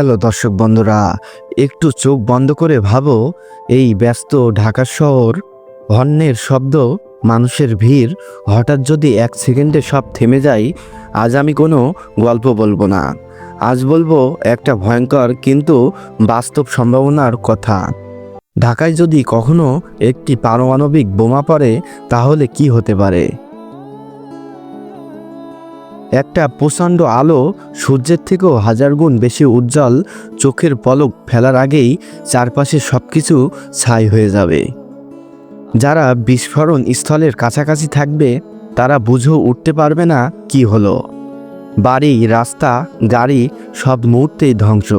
Hello দর্শক বন্ধুরা, একটু চোখ বন্ধ করে ভাবো, এই ব্যস্ত ঢাকা শহর হর্নের শব্দ, মানুষের ভিড়, হঠাৎ যদি এক সেকেন্ডে সব থেমে যায়, আজ আমি কোনো গল্প বলব না। আজ বলব একটা ভয়ঙ্কর কিন্তু বাস্তব সম্ভাবনার কথা। ঢাকায় যদি কখনো একটি পারমাণবিক বোমা পড়ে, তাহলে কি হতে পারে? একটা প্রচণ্ড আলো সূর্যের থেকেও হাজার গুণ বেশি উজ্জ্বল, চোখের পলক ফেলার আগেই চারপাশে সব কিছু ছাই হয়ে যাবে। যারা বিস্ফোরণ স্থলের কাছাকাছি থাকবে, তারা বুঝেও উঠতে পারবে না কি হলো। বাড়ি, রাস্তা, গাড়ি সব মুহূর্তেই ধ্বংস।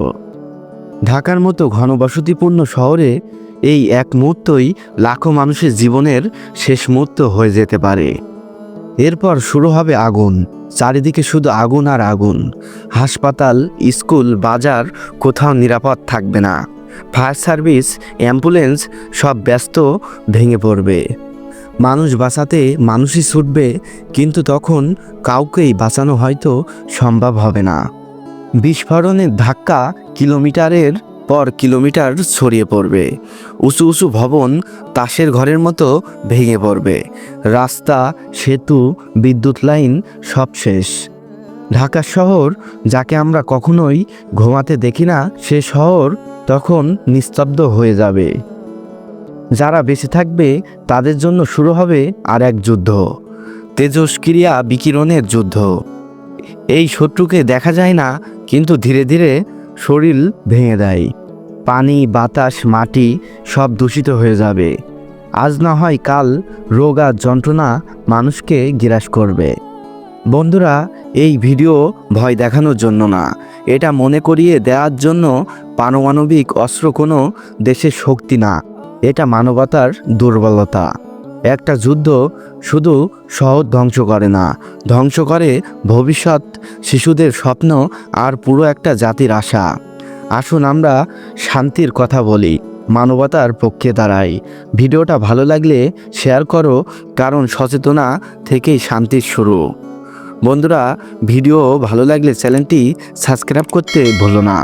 ঢাকার মতো ঘনবসতিপূর্ণ শহরে এই এক মুহূর্তই লাখো মানুষের জীবনের শেষ মুহূর্ত হয়ে যেতে পারে। এরপর শুরু হবে আগুন, চারিদিকে শুধু আগুন আর আগুন। হাসপাতাল, স্কুল, বাজার কোথাও নিরাপদ থাকবে না। ফায়ার সার্ভিস, অ্যাম্বুলেন্স সব ব্যস্ত, ভেঙে পড়বে। মানুষ বাঁচাতে মানুষই ছুটবে, কিন্তু তখন কাউকেই বাঁচানো হয়তো সম্ভব হবে না। বিস্ফোরণের ধাক্কা কিলোমিটারের পর কিলোমিটার ছড়িয়ে পড়বে। উঁচু উঁচু ভবন তাসের ঘরের মতো ভেঙে পড়বে। রাস্তা, সেতু, বিদ্যুৎ লাইন সব শেষ। ঢাকা শহর, যাকে আমরা কখনোই ঘুমাতে দেখি না, সে শহর তখন নিস্তব্ধ হয়ে যাবে। যারা বেঁচে থাকবে, তাদের জন্য শুরু হবে আর এক যুদ্ধ। তেজস্ক্রিয়া বিকিরণের যুদ্ধ। এই শত্রুকে দেখা যায় না, কিন্তু ধীরে ধীরে শরীর ভেঙে দেয়। পানি, বাতাস, মাটি সব দূষিত হয়ে যাবে। আজ না হয় কাল রোগ আর যন্ত্রণা মানুষকে গ্রাস করবে। বন্ধুরা, এই ভিডিও ভয় দেখানোর জন্য না। এটা মনে করিয়ে দেওয়ার জন্য পারমাণবিক অস্ত্র কোনো দেশের শক্তি না। এটা মানবতার দুর্বলতা। একটা যুদ্ধ শুধু শহর ধ্বংস করে না, ধ্বংস করে ভবিষ্যৎ শিশুদের স্বপ্ন আর পুরো একটা জাতির আশা। আসুন আমরা শান্তির কথা বলি, মানবতার পক্ষে দাঁড়াই। ভিডিওটা ভালো লাগলে শেয়ার করো, কারণ সচেতনা থেকেই শান্তির শুরু। বন্ধুরা, ভিডিও ভালো লাগলে চ্যানেলটি সাবস্ক্রাইব করতে ভুলো না।